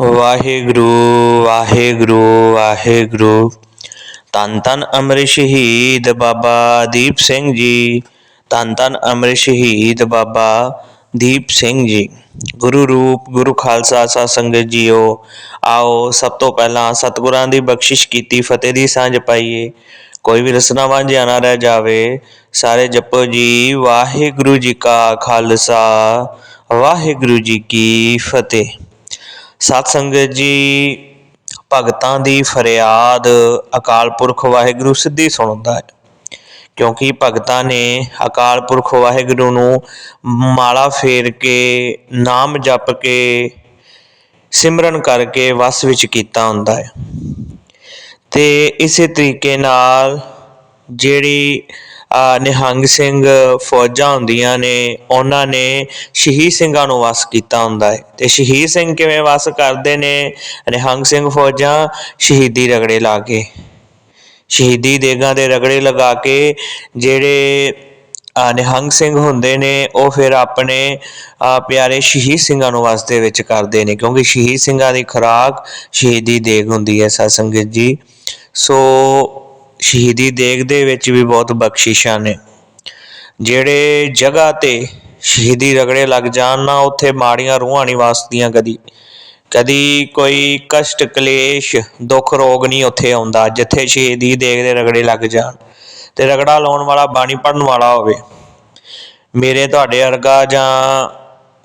ਵਾਹਿਗੁਰੂ ਵਾਹਿਗੁਰੂ ਵਾਹਿਗੁਰੂ। ਧੰਨ ਧੰਨ ਅੰਮ੍ਰਿਤ ਸ਼ਹੀਦ ਬਾਬਾ ਦੀਪ ਸਿੰਘ ਜੀ। ਧੰਨ ਧੰਨ ਅੰਮ੍ਰਿਤ ਸ਼ਹੀਦ ਬਾਬਾ ਦੀਪ ਸਿੰਘ ਜੀ। ਗੁਰੂ ਰੂਪ, ਗੁਰੂ ਖਾਲਸਾ, ਸਾਧ ਸੰਗਤ ਜੀਓ, ਆਓ ਸਭ ਤੋਂ ਪਹਿਲਾਂ ਸਤਿਗੁਰਾਂ ਦੀ ਬਖਸ਼ਿਸ਼ ਕੀਤੀ, ਫਤਿਹ ਦੀ ਸਾਂਝ ਪਾਈਏ। ਕੋਈ ਵੀ ਰਸਨਾ ਵਾਂਝਿਆ ਨਾ ਰਹਿ ਜਾਵੇ, ਸਾਰੇ ਜਪੋ ਜੀ, ਵਾਹਿਗੁਰੂ ਜੀ ਕਾ ਖਾਲਸਾ, ਵਾਹਿਗੁਰੂ ਜੀ ਕੀ ਫਤਿਹ। ਸਤ ਸੰਗਤ ਜੀ, ਭਗਤਾਂ ਦੀ ਫਰਿਆਦ ਅਕਾਲ ਪੁਰਖ ਵਾਹਿਗੁਰੂ ਸਿੱਧੀ ਸੁਣਦਾ ਹੈ। ਕਿਉਂਕਿ ਭਗਤਾਂ ਨੇ ਅਕਾਲ ਪੁਰਖ ਵਾਹਿਗੁਰੂ ਨੂੰ ਮਾਲਾ ਫੇਰ ਕੇ, ਨਾਮ ਜਪ ਕੇ, ਸਿਮਰਨ ਕਰਕੇ ਵਸ ਵਿੱਚ ਕੀਤਾ ਹੁੰਦਾ ਹੈ। ਤੇ ਇਸੇ ਤਰੀਕੇ ਨਾਲ ਜਿਹੜੀ ਨਿਹੰਗ ਸਿੰਘ ਫੌਜਾਂ ਹੁੰਦੀਆਂ ਨੇ, ਉਹਨਾਂ ਨੇ ਸ਼ਹੀਦ ਸਿੰਘਾਂ ਨੂੰ ਵਸ ਕੀਤਾ ਹੁੰਦਾ ਹੈ। ਤੇ ਸ਼ਹੀਦ ਸਿੰਘ ਕਿਵੇਂ ਵਸ ਕਰਦੇ ਨੇ? ਨਿਹੰਗ ਸਿੰਘ ਫੌਜਾਂ ਸ਼ਹੀਦੀ ਰਗੜੇ ਲਾ ਕੇ, ਸ਼ਹੀਦੀ ਦੇਗਾਂ ਦੇ ਰਗੜੇ ਲਗਾ ਕੇ, ਜਿਹੜੇ ਨਿਹੰਗ ਸਿੰਘ ਹੁੰਦੇ ਨੇ, ਉਹ ਫਿਰ ਆਪਣੇ ਪਿਆਰੇ ਸ਼ਹੀਦ ਸਿੰਘਾਂ ਨੂੰ ਵਸ ਦੇ ਵਿੱਚ ਕਰਦੇ ਨੇ, ਕਿਉਂਕਿ ਸ਼ਹੀਦ ਸਿੰਘਾਂ ਦੀ ਖੁਰਾਕ ਸ਼ਹੀਦੀ ਦੇਗ ਹੁੰਦੀ ਹੈ ਸਾਧ ਸੰਗਤ ਜੀ। ਸੋ ਸ਼ਹੀਦੀ ਦੇਗ ਦੇ ਵਿੱਚ ਵੀ ਬਹੁਤ ਬਖਸ਼ਿਸ਼ਾਂ ਨੇ। ਜਿਹੜੇ ਜਗ੍ਹਾ ਤੇ ਸ਼ਹੀਦੀ ਰਗੜੇ ਲੱਗ ਜਾਣ ਨਾ, ਉੱਥੇ ਮਾੜੀਆਂ ਰੂਹਾਂ ਨਹੀਂ ਵਸਦੀਆਂ ਕਦੀ। ਕਦੀ ਕੋਈ ਕਸ਼ਟ, ਕਲੇਸ਼, ਦੁੱਖ, ਰੋਗ ਨਹੀਂ ਉੱਥੇ ਆਉਂਦਾ, ਜਿੱਥੇ ਸ਼ਹੀਦੀ ਦੇਗ ਦੇ ਰਗੜੇ ਲੱਗ ਜਾਣ। ਤੇ ਰਗੜਾ ਲਾਉਣ ਵਾਲਾ, ਬਾਣੀ ਪੜਨ ਵਾਲਾ ਹੋਵੇ। ਮੇਰੇ, ਤੁਹਾਡੇ ਵਰਗਾ ਜਾਂ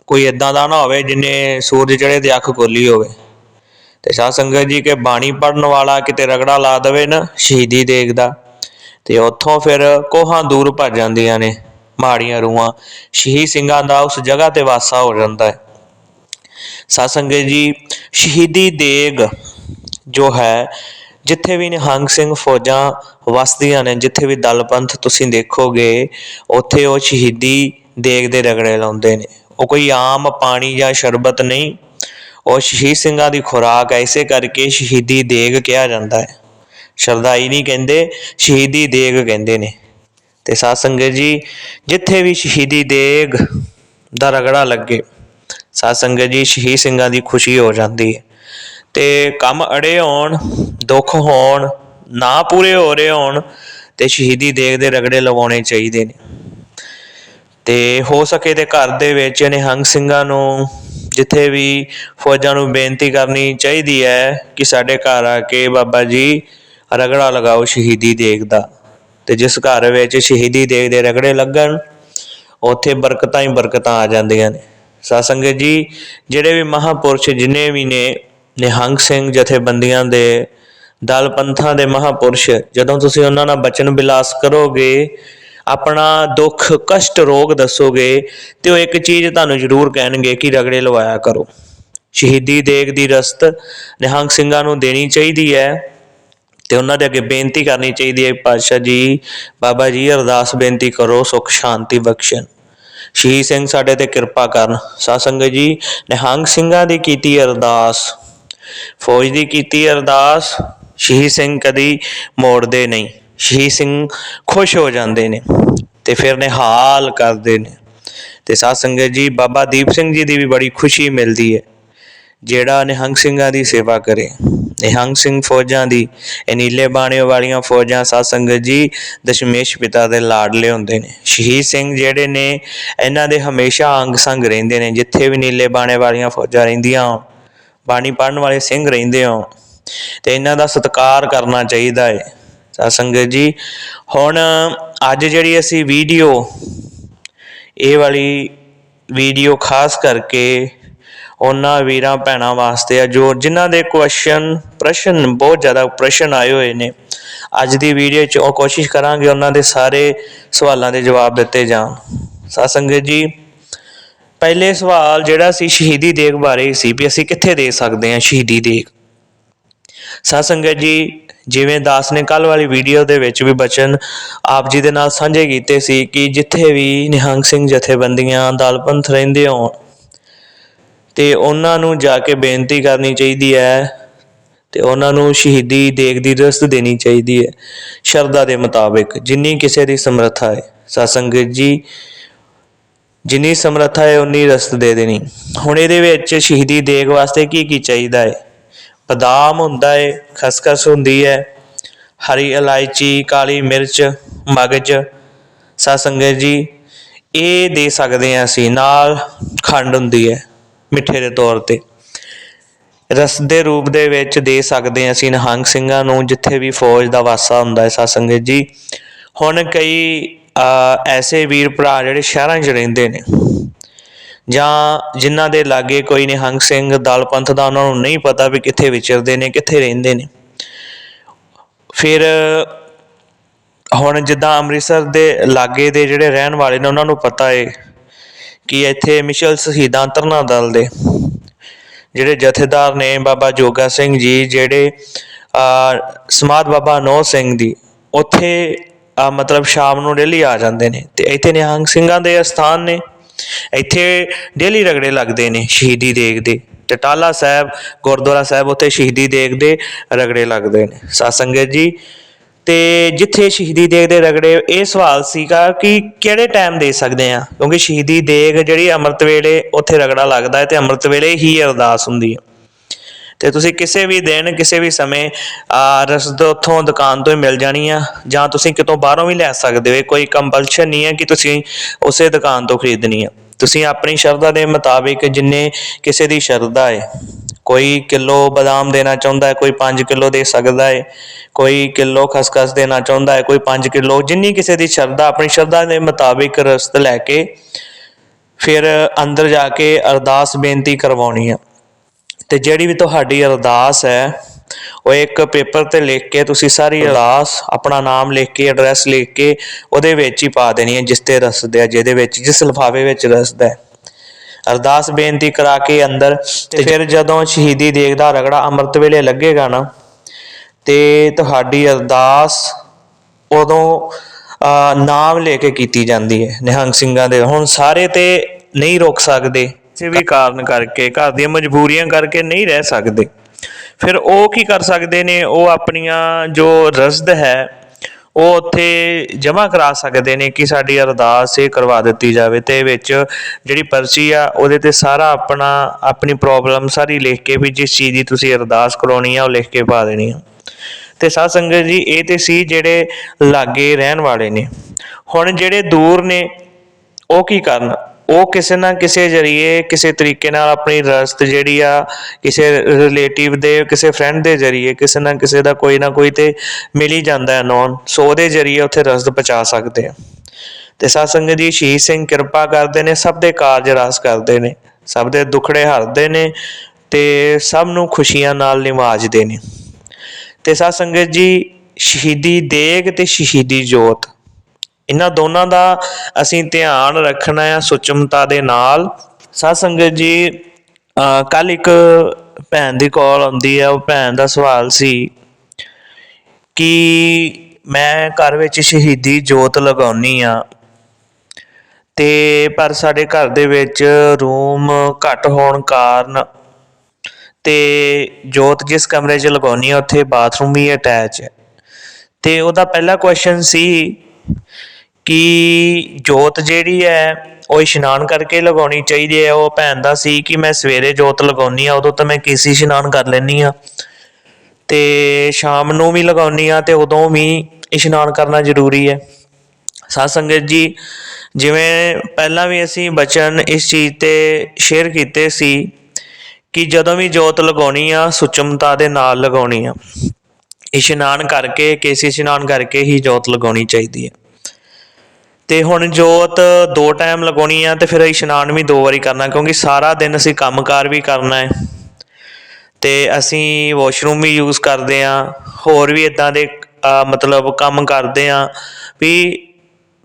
ਕੋਈ ਇਦਾਂ ਦਾ ਨਾ ਹੋਵੇ, ਜਿਨੇ ਸੂਰਜ ਚੜ੍ਹੇ ਤੇ ਅੱਖ ਖੋਲੀ ਹੋਵੇ। ਤੇ ਸਾਧ ਸੰਗਤ ਜੀ ਕੇ ਬਾਣੀ ਪੜਨ ਵਾਲਾ ਕਿਤੇ ਰਗੜਾ ਲਾ ਦੇਵੇ ਨਾ, ਸ਼ਹੀਦੀ ਦੇਖਦਾ ਤੇ ਉੱਥੋਂ ਫਿਰ ਕੋਹਾਂ ਦੂਰ ਭੱਜ ਜਾਂਦੀਆਂ ਨੇ, ਮਾੜੀਆਂ ਰੂਹਾਂ। ਸ਼ਹੀਦ ਸਿੰਘਾਂ ਦਾ ਉਸ ਜਗ੍ਹਾ ਤੇ ਵਾਸਾ ਹੋ ਜਾਂਦਾ ਹੈ। ਸਾਧ ਸੰਗਤ ਜੀ, ਸ਼ਹੀਦੀ ਦੇਗ ਜੋ ਹੈ, ਜਿੱਥੇ ਵੀ ਨਿਹੰਗ ਸਿੰਘ ਫੌਜਾਂ ਵਸਦੀਆਂ ਨੇ, ਜਿੱਥੇ ਵੀ ਦਲ ਪੰਥ ਤੁਸੀਂ ਦੇਖੋਗੇ, ਉੱਥੇ ਉਹ ਸ਼ਹੀਦੀ ਦੇਗ ਦੇ ਰਗੜੇ ਲਾਉਂਦੇ ਨੇ। ਉਹ ਕੋਈ ਆਮ ਪਾਣੀ ਜਾਂ ਸ਼ਰਬਤ ਨਹੀਂ ਉਹ ਸ਼ਹੀਦ ਸਿੰਘਾਂ ਦੀ ਖੁਰਾਕ ਹੈ ਇਸੇ ਕਰਕੇ ਸ਼ਹੀਦੀ ਦੇਗ ਕਿਹਾ ਜਾਂਦਾ ਹੈ। ਸ਼ਰਦਾਈ ਨਹੀਂ ਕਹਿੰਦੇ, ਸ਼ਹੀਦੀ ਦੇਗ ਕਹਿੰਦੇ ਨੇ। ਤੇ ਸਾਧ ਸੰਗਤ ਜੀ, ਜਿੱਥੇ ਵੀ ਸ਼ਹੀਦੀ ਦੇਗ ਦਾ ਰਗੜਾ ਲੱਗੇ, ਸਾਧ ਸੰਗਤ ਜੀ ਸ਼ਹੀਦ ਸਿੰਘਾਂ ਦੀ ਖੁਸ਼ੀ ਹੋ ਜਾਂਦੀ ਹੈ। ਤੇ ਕੰਮ ਅੜੇ ਹੋਣ, ਦੁੱਖ ਹੋਣ, ਨਾ ਪੂਰੇ ਹੋ ਰਹੇ ਹੋਣ, ਤੇ ਸ਼ਹੀਦੀ ਦੇਗ ਦੇ ਰਗੜੇ ਲਵਾਉਣੇ ਚਾਹੀਦੇ ਨੇ। ਤੇ ਹੋ ਸਕੇ ਤੇ ਘਰ ਦੇ ਵਿੱਚ ਨਿਹੰਗ ਸਿੰਘਾਂ ਨੂੰ ਜਿੱਥੇ ਵੀ ਫੌਜਾਂ ਨੂੰ ਬੇਨਤੀ ਕਰਨੀ ਚਾਹੀਦੀ ਹੈ ਕਿ ਸਾਡੇ ਘਰ ਆ ਕੇ ਬਾਬਾ ਜੀ ਰਗੜਾ ਲਗਾਓ ਸ਼ਹੀਦੀ ਦੇਗ ਦਾ ਤੇ ਜਿਸ ਘਰ ਵਿੱਚ ਸ਼ਹੀਦੀ ਦੇਗ ਦੇ ਰਗੜੇ ਲੱਗਣ, ਉੱਥੇ ਬਰਕਤਾਂ ਹੀ ਬਰਕਤਾਂ ਆ ਜਾਂਦੀਆਂ ਨੇ। ਸਾਧ ਸੰਗਤ ਜੀ, ਜਿਹੜੇ ਵੀ ਮਹਾਪੁਰਸ਼ ਜਿਨੇ ਵੀ ਨੇ, ਨਿਹੰਗ ਸਿੰਘ ਜਥੇਬੰਦੀਆਂ ਦੇ ਦਲ ਪੰਥਾਂ ਦੇ ਮਹਾਪੁਰਸ਼, ਜਦੋਂ ਤੁਸੀਂ ਉਹਨਾਂ ਨਾਲ ਬਚਨ ਬਿਲਾਸ ਕਰੋਗੇ ਆਪਣਾ ਦੁੱਖ, ਕਸ਼ਟ, ਰੋਗ ਦੱਸੋਗੇ ਤੇ ਉਹ ਇੱਕ ਚੀਜ਼ ਤੁਹਾਨੂੰ ਜ਼ਰੂਰ ਕਹਿਣਗੇ ਕਿ ਰਗੜੇ ਲਵਾਇਆ ਕਰੋ। ਸ਼ਹੀਦੀ ਦੇਗ ਦੀ ਰਸਤ ਨਿਹੰਗ ਸਿੰਘਾਂ ਨੂੰ ਦੇਣੀ ਚਾਹੀਦੀ ਹੈ ਤੇ ਉਹਨਾਂ ਦੇ ਅੱਗੇ ਬੇਨਤੀ ਕਰਨੀ ਚਾਹੀਦੀ ਹੈ ਪਾਤਸ਼ਾਹ ਜੀ, ਬਾਬਾ ਜੀ ਅਰਦਾਸ ਬੇਨਤੀ ਕਰੋ, ਸੁਖ, ਸ਼ਾਂਤੀ ਬਖਸ਼ਣ। ਸ਼ਹੀਦ ਸਿੰਘ ਸਾਡੇ ਤੇ ਕਿਰਪਾ ਕਰਨ। ਸਾਧ ਸੰਗਤ ਜੀ, ਨਿਹੰਗ ਸਿੰਘਾਂ ਦੀ ਕੀਤੀ ਅਰਦਾਸ, ਫੌਜ ਦੀ ਕੀਤੀ ਅਰਦਾਸ, ਸ਼ਹੀਦ ਸਿੰਘ ਕਦੀ ਮੋੜਦੇ ਨਹੀਂ। ਸ਼ਹੀਦ ਸਿੰਘ ਖੁਸ਼ ਹੋ ਜਾਂਦੇ ਨੇ ਤੇ ਫਿਰ ਨਿਹਾਲ ਕਰਦੇ ਨੇ। ਤੇ ਸਾਧ ਸੰਗਤ ਜੀ, ਬਾਬਾ ਦੀਪ ਸਿੰਘ ਜੀ ਦੀ ਵੀ ਬੜੀ ਖੁਸ਼ੀ ਮਿਲਦੀ ਹੈ। ਜਿਹੜਾ ਨਿਹੰਗ ਸਿੰਘਾਂ ਦੀ ਸੇਵਾ ਕਰੇ, ਨਿਹੰਗ ਸਿੰਘ ਫੌਜਾਂ ਦੀ, ਇਹ ਨੀਲੇ ਬਾਣੇ ਵਾਲੀਆਂ ਫੌਜਾਂ ਸਾਧ ਸੰਗਤ ਜੀ, ਦਸ਼ਮੇਸ਼ ਪਿਤਾ ਦੇ ਲਾਡਲੇ ਹੁੰਦੇ ਨੇ। ਸ਼ਹੀਦ ਸਿੰਘ ਜਿਹੜੇ ਨੇ, ਇਹਨਾਂ ਦੇ ਹਮੇਸ਼ਾ ਅੰਗ ਸੰਗ ਰਹਿੰਦੇ ਨੇ। ਜਿੱਥੇ ਵੀ ਨੀਲੇ ਬਾਣੇ ਵਾਲੀਆਂ ਫੌਜਾਂ ਰਹਿੰਦੀਆਂ ਬਾਣੀ ਪੜਨ ਵਾਲੇ ਸਿੰਘ ਰਹਿੰਦੇ ਹੋ ਤੇ ਇਹਨਾਂ ਦਾ ਸਤਿਕਾਰ ਕਰਨਾ ਚਾਹੀਦਾ ਹੈ। ਸਾਧ ਸੰਗਤ ਜੀ। ਹੁਣ, ਅੱਜ ਜਿਹੜੀ ਅਸੀਂ ਵੀਡੀਓ, ਇਹ ਵਾਲੀ ਵੀਡੀਓ ਖਾਸ ਕਰਕੇ ਉਹਨਾਂ ਵੀਰਾਂ ਭੈਣਾਂ ਵਾਸਤੇ ਆ, ਜੋ ਜਿਨ੍ਹਾਂ ਦੇ ਕੁਐਸਚਨ ਪ੍ਰਸ਼ਨ ਬਹੁਤ ਜ਼ਿਆਦਾ ਪ੍ਰਸ਼ਨ ਆਏ ਹੋਏ ਨੇ। ਅੱਜ ਦੀ ਵੀਡੀਓ 'ਚ ਉਹ ਕੋਸ਼ਿਸ਼ ਕਰਾਂਗੇ ਉਹਨਾਂ ਦੇ ਸਾਰੇ ਸਵਾਲਾਂ ਦੇ ਜਵਾਬ ਦਿੱਤੇ ਜਾਣ। ਸਾਧ ਸੰਗਤ ਜੀ। ਪਹਿਲੇ ਸਵਾਲ ਜਿਹੜਾ ਸੀ ਸ਼ਹੀਦੀ ਦੇਗ ਬਾਰੇ ਸੀ ਵੀ ਅਸੀਂ ਕਿੱਥੇ ਦੇ ਸਕਦੇ ਹਾਂ ਸ਼ਹੀਦੀ ਦੇਗ? ਸਾਧ ਸੰਗਤ ਜੀ, ਜਿਵੇਂ ਦਾਸ ਨੇ ਕੱਲ ਵਾਲੀ ਵੀਡੀਓ ਦੇ ਵਿੱਚ ਵੀ ਬਚਨ ਆਪ ਜੀ ਦੇ ਨਾਲ ਸਾਂਝੇ ਕੀਤੇ ਸੀ ਕਿ ਜਿੱਥੇ ਵੀ ਨਿਹੰਗ ਸਿੰਘ ਜਥੇਬੰਦੀਆਂ ਦਲਪੰਥ ਰਹਿੰਦੇ ਹੋਣ, ਤੇ ਉਹਨਾਂ ਨੂੰ ਜਾ ਕੇ ਬੇਨਤੀ ਕਰਨੀ ਚਾਹੀਦੀ ਹੈ ਤੇ ਉਹਨਾਂ ਨੂੰ ਸ਼ਹੀਦੀ ਦੇਗ ਦੀ ਰਸਤ ਦੇਣੀ ਚਾਹੀਦੀ ਹੈ, ਸ਼ਰਧਾ ਦੇ ਮੁਤਾਬਿਕ, ਜਿੰਨੀ ਕਿਸੇ ਦੀ ਸਮਰੱਥਾ ਹੈ। ਸਾਧ ਸੰਗਤ ਜੀ, ਜਿੰਨੀ ਸਮਰੱਥਾ ਹੈ, ਉਨੀ ਰਸਤ ਦੇ ਦੇਣੀ। ਹੁਣ ਇਹਦੇ ਵਿੱਚ ਸ਼ਹੀਦੀ ਦੇਗ ਵਾਸਤੇ ਕੀ ਕੀ ਚਾਹੀਦਾ ਹੈ? ਬਦਾਮ ਹੁੰਦਾ ਹੈ ਖਸਖਸ ਹੁੰਦੀ ਹੈ ਹਰੀ ਇਲਾਇਚੀ, ਕਾਲੀ ਮਿਰਚ, ਮਗਜ ਸਾਸੰਗਤ ਜੀ, ਇਹ ਦੇ ਸਕਦੇ ਹਾਂ ਅਸੀਂ, ਨਾਲ ਖੰਡ ਹੁੰਦੀ ਹੈ ਮਿੱਠੇ ਦੇ ਤੌਰ ਤੇ। ਰਸ ਦੇ ਰੂਪ ਦੇ ਵਿੱਚ ਦੇ ਸਕਦੇ ਹਾਂ ਅਸੀਂ ਨਿਹੰਗ ਸਿੰਘਾਂ ਨੂੰ, ਜਿੱਥੇ ਵੀ ਫੌਜ ਦਾ ਵਾਸਾ ਹੁੰਦਾ ਹੈ ਸਾਸੰਗਤ ਜੀ। ਹੁਣ ਕਈ ਐਸੇ ਵੀਰ ਭਰਾ ਜਿਹੜੇ ਸ਼ਹਿਰਾਂ 'ਚ ਰਹਿੰਦੇ ਨੇ ਜਾਂ ਜਿਨ੍ਹਾਂ ਦੇ ਲਾਗੇ ਕੋਈ ਨਿਹੰਗ ਸਿੰਘ, ਦਲ ਪੰਥ ਦਾ ਉਹਨਾਂ ਨੂੰ ਨਹੀਂ ਪਤਾ ਵੀ ਕਿੱਥੇ ਵਿਚਰਦੇ ਨੇ, ਕਿੱਥੇ ਰਹਿੰਦੇ ਨੇ। ਫਿਰ ਹੁਣ ਜਿੱਦਾਂ ਅੰਮ੍ਰਿਤਸਰ ਦੇ ਲਾਗੇ ਦੇ ਜਿਹੜੇ ਰਹਿਣ ਵਾਲੇ ਨੇ, ਉਹਨਾਂ ਨੂੰ ਪਤਾ ਏ ਕਿ ਇੱਥੇ ਮਿਸ਼ਲ ਸ਼ਹੀਦਾਂ ਤਰਨਾ ਦਲ ਦੇ। ਜਿਹੜੇ ਜਥੇਦਾਰ ਨੇ ਬਾਬਾ ਜੋਗਾ ਸਿੰਘ ਜੀ, ਜਿਹੜੇ ਆ ਸਮਾਧ ਬਾਬਾ ਨੋ ਸਿੰਘ ਦੀ, ਉੱਥੇ ਮਤਲਬ ਸ਼ਾਮ ਨੂੰ ਡੇਲੀ ਆ ਜਾਂਦੇ ਨੇ। ਤੇ ਇੱਥੇ ਨਿਹੰਗ ਸਿੰਘਾਂ ਦੇ ਅਸਥਾਨ ਨੇ। ਇੱਥੇ ਡੇਲੀ ਰਗੜੇ ਲੱਗਦੇ ਨੇ, ਸ਼ਹੀਦੀ ਦੇਗ ਦੇ ਤੇ ਸਾਹਿਬ, ਗੁਰਦੁਆਰਾ ਸਾਹਿਬ ਉੱਥੇ ਸ਼ਹੀਦੀ ਦੇਗ ਦੇ ਰਗੜੇ ਲੱਗਦੇ ਨੇ। ਸਾਸੰਗਤ ਜੀ, ਤੇ ਜਿੱਥੇ ਸ਼ਹੀਦੀ ਦੇਗ ਦੇ ਰਗੜੇ, ਇਹ ਸਵਾਲ ਸੀਗਾ ਕਿ ਕਿਹੜੇ ਟਾਈਮ ਦੇ ਸਕਦੇ ਆ ਕਿਉਂਕਿ ਸ਼ਹੀਦੀ ਦੇਗ ਜਿਹੜੀ ਅੰਮ੍ਰਿਤ ਵੇਲੇ ਉੱਥੇ ਰਗੜਾ ਲੱਗਦਾ ਹੈ ਤੇ ਅੰਮ੍ਰਿਤ ਵੇਲੇ ਹੀ ਅਰਦਾਸ ਹੁੰਦੀ ਹੈ। ਤੇ ਤੁਸੀਂ ਕਿਸੇ ਵੀ ਦਿਨ, ਕਿਸੇ ਵੀ ਸਮੇਂ, ਆ ਰਸਦ ਉੱਥੋਂ ਦੁਕਾਨ ਤੋਂ ਹੀ ਮਿਲ ਜਾਣੀ ਆ, ਜਾਂ ਤੁਸੀਂ ਕਿਤੋਂ ਬਾਹਰੋਂ ਵੀ ਲੈ ਸਕਦੇ ਹੋ। ਕੋਈ ਕੰਪਲਸ਼ਨ ਨਹੀਂ ਹੈ ਕਿ ਤੁਸੀਂ ਉਸੇ ਦੁਕਾਨ ਤੋਂ ਖਰੀਦਣੀ ਆ। ਤੁਸੀਂ ਆਪਣੀ ਸ਼ਰਧਾ ਦੇ ਮੁਤਾਬਿਕ ਜਿੰਨੇ ਕਿਸੇ ਦੀ ਸ਼ਰਧਾ ਹੈ ਕੋਈ ਕਿਲੋ ਬਦਾਮ ਦੇਣਾ ਚਾਹੁੰਦਾ ਹੈ, ਕੋਈ 5 ਕਿਲੋ ਦੇ ਸਕਦਾ ਹੈ ਕੋਈ ਕਿਲੋ ਖਸਖਸ ਦੇਣਾ ਚਾਹੁੰਦਾ ਹੈ, ਕੋਈ 5 ਕਿਲੋ, ਜਿੰਨੀ ਕਿਸੇ ਦੀ ਸ਼ਰਧਾ, ਆਪਣੀ ਸ਼ਰਧਾ ਦੇ ਮੁਤਾਬਿਕ ਰਸਤ ਲੈ ਕੇ, ਫਿਰ ਅੰਦਰ ਜਾ ਕੇ ਅਰਦਾਸ ਬੇਨਤੀ ਕਰਵਾਉਣੀ ਆ। ਤੇ ਜਿਹੜੀ ਵੀ ਤੁਹਾਡੀ ਅਰਦਾਸ ਹੈ ਉਹ ਇੱਕ ਪੇਪਰ ਤੇ ਲਿਖ ਕੇ ਤੁਸੀਂ ਸਾਰੀ ਅਰਦਾਸ ਆਪਣਾ ਨਾਮ ਲਿਖ ਕੇ ਐਡਰੈਸ ਲਿਖ ਕੇ ਉਹਦੇ ਵਿੱਚ ਹੀ ਪਾ ਦੇਣੀ ਹੈ ਜਿਸ ਤੇ ਰਸਦ ਜਿਹਦੇ ਵਿੱਚ ਜਿਸ ਲਿਫਾਫੇ ਵਿੱਚ ਰਸਦ ਹੈ। ਅਰਦਾਸ ਬੇਨਤੀ ਕਰਾ ਕੇ ਅੰਦਰ ਤੇ ਫਿਰ ਜਦੋਂ ਸ਼ਹੀਦੀ ਦੇਗ ਦਾ ਰਗੜਾ ਅੰਮ੍ਰਿਤ ਵੇਲੇ ਲੱਗੇਗਾ ਨਾ ਤੇ ਤੁਹਾਡੀ ਅਰਦਾਸ ਉਦੋਂ ਨਾਮ ਲੈ ਕੇ ਕੀਤੀ ਜਾਂਦੀ ਹੈ ਨਿਹੰਗ ਸਿੰਘਾਂ ਦੇ। ਹੁਣ ਸਾਰੇ ਤੇ ਨਹੀਂ ਰੁਕ ਸਕਦੇ। ਕਿਸੇ ਵੀ ਕਾਰਨ ਕਰਕੇ, ਘਰ ਦੀਆਂ ਮਜਬੂਰੀਆਂ ਕਰਕੇ ਨਹੀਂ ਰਹਿ ਸਕਦੇ। ਫਿਰ ਉਹ ਕੀ ਕਰ ਸਕਦੇ ਨੇ? ਉਹ ਆਪਣੀਆਂ ਜੋ ਰਜ਼ਦ ਹੈ, ਉਹ ਉੱਥੇ ਜਮ੍ਹਾਂ ਕਰਾ ਸਕਦੇ ਨੇ ਕਿ ਸਾਡੀ ਅਰਦਾਸ ਇਹ ਕਰਵਾ ਦਿੱਤੀ ਜਾਵੇ। ਤੇ ਵਿੱਚ ਜਿਹੜੀ ਪਰਚੀ ਆ, ਉਹਦੇ ਤੇ ਸਾਰਾ ਆਪਣਾ, ਆਪਣੀ ਪ੍ਰੋਬਲਮ ਸਾਰੀ ਲਿਖ ਕੇ ਵੀ ਜਿਸ ਚੀਜ਼ ਦੀ ਤੁਸੀਂ ਅਰਦਾਸ ਕਰਾਉਣੀ ਆ, ਉਹ ਲਿਖ ਕੇ ਪਾ ਦੇਣੀ ਆ। ਤੇ ਸਾਧ ਸੰਗਤ ਜੀ, ਇਹ ਤੇ ਸੀ ਜਿਹੜੇ ਲਾਗੇ ਰਹਿਣ ਵਾਲੇ ਨੇ। ਹੁਣ ਜਿਹੜੇ ਦੂਰ ਨੇ, ਉਹ ਕੀ ਕਰਨ? ਉਹ ਕਿਸੇ ਨਾ ਕਿਸੇ ਜਰੀਏ ਕਿਸੇ ਤਰੀਕੇ ਨਾਲ ਆਪਣੀ ਰਸਤ ਜਿਹੜੀ ਆ ਕਿਸੇ ਰਿਲੇਟਿਵ ਦੇ, ਕਿਸੇ ਫਰੈਂਡ ਦੇ ਜਰੀਏ ਕਿਸੇ ਨਾ ਕਿਸੇ ਦਾ ਕੋਈ ਨਾ ਕੋਈ ਤੇ ਮਿਲ ਹੀ ਜਾਂਦਾ ਹੈ ਨੌਨ ਸੋ ਉਹਦੇ ਜਰੀਏ ਉੱਥੇ ਰਸਤ ਪਹੁੰਚਾ ਸਕਦੇ ਆ ਤੇ ਸਾਧ ਸੰਗਤ ਜੀ, ਸ਼ਹੀਦ ਸਿੰਘ ਕਿਰਪਾ ਕਰਦੇ ਨੇ, ਸਭ ਦੇ ਕਾਰਜ ਰਾਸ ਕਰਦੇ ਨੇ, ਸਭ ਦੇ ਦੁੱਖੜੇ ਹਰਦੇ ਨੇ ਤੇ ਸਭ ਨੂੰ ਖੁਸ਼ੀਆਂ ਨਾਲ ਨਿਵਾਜਦੇ ਨੇ। ਤੇ ਸਾਧ ਸੰਗਤ ਜੀ, ਸ਼ਹੀਦੀ ਦੇਗ ਤੇ ਸ਼ਹੀਦੀ ਜੋਤ। ਇਹਨਾਂ ਦੋਨਾਂ ਦਾ ਅਸੀਂ ਧਿਆਨ ਰੱਖਣਾ ਹੈ ਸੁਚਮਤਾ ਦੇ ਨਾਲ। ਸਾਧ ਸੰਗਤ ਜੀ ਕੱਲ ਇੱਕ ਭੈਣ ਦੀ ਕਾਲ ਆਉਂਦੀ ਹੈ ਉਹ ਭੈਣ ਦਾ ਸਵਾਲ ਸੀ ਕਿ ਮੈਂ ਘਰ ਵਿੱਚ ਸ਼ਹੀਦੀ ਜੋਤ ਲਗਾਉਣੀ ਆ ਤੇ ਪਰ ਸਾਡੇ ਘਰ ਦੇ ਵਿੱਚ ਰੂਮ ਘੱਟ ਹੋਣ ਕਾਰਨ ਤੇ ਜੋਤ ਜਿਸ ਕਮਰੇ 'ਚ ਲਗਾਉਣੀ ਆ, ਉੱਥੇ ਬਾਥਰੂਮ ਵੀ ਅਟੈਚ ਹੈ। ਤੇ ਉਹਦਾ ਪਹਿਲਾ ਕੁਐਸਚਨ ਸੀ ਕਿ ਜੋਤ ਜਿਹੜੀ ਹੈ, ਉਹ ਇਸ਼ਨਾਨ ਕਰਕੇ ਲਗਾਉਣੀ ਚਾਹੀਦੀ ਹੈ। ਉਹ ਭੈਣ ਦਾ ਸੀ ਕਿ ਮੈਂ ਸਵੇਰੇ ਜੋਤ ਲਗਾਉਣੀ ਆ ਉਦੋਂ ਤਾਂ ਮੈਂ ਕੇਸੀ ਇਸ਼ਨਾਨ ਕਰ ਲੈਣੀ ਆ ਤੇ ਸ਼ਾਮ ਨੂੰ ਵੀ ਲਗਾਉਣੀ ਆ ਤੇ ਉਦੋਂ ਵੀ ਇਸ਼ਨਾਨ ਕਰਨਾ ਜ਼ਰੂਰੀ ਹੈ। ਸਾਧ ਸੰਗਤ ਜੀ, ਜਿਵੇਂ ਪਹਿਲਾਂ ਵੀ ਅਸੀਂ ਬਚਨ ਇਸ ਚੀਜ਼ ਤੇ ਸ਼ੇਅਰ ਕੀਤੇ ਸੀ ਕਿ ਜਦੋਂ ਵੀ ਜੋਤ ਲਗਾਉਣੀ ਆ, ਸੁਚਮਤਾ ਦੇ ਨਾਲ ਲਗਾਉਣੀ ਆ। ਇਸ਼ਨਾਨ ਕਰਕੇ, ਕੇਸੀ ਇਸ਼ਨਾਨ ਕਰਕੇ ਹੀ ਜੋਤ ਲਗਾਉਣੀ ਚਾਹੀਦੀ ਹੈ। ਤੇ ਹੁਣ ਜੋਤ ਦੋ ਟਾਈਮ ਲਗਾਉਣੀ ਆ ਤੇ ਫਿਰ ਇਸ਼ਨਾਨ ਵੀ ਦੋ ਵਾਰੀ ਕਰਨਾ, ਕਿਉਂਕਿ ਸਾਰਾ ਦਿਨ ਅਸੀਂ ਕੰਮਕਾਰ ਵੀ ਕਰਨਾ ਹੈ। ਤੇ ਅਸੀਂ ਵਾਸ਼ਰੂਮ ਵੀ ਯੂਜ਼ ਕਰਦੇ ਆ ਹੋਰ ਵੀ ਇਦਾਂ ਦੇ ਮਤਲਬ ਕੰਮ ਕਰਦੇ ਆ ਵੀ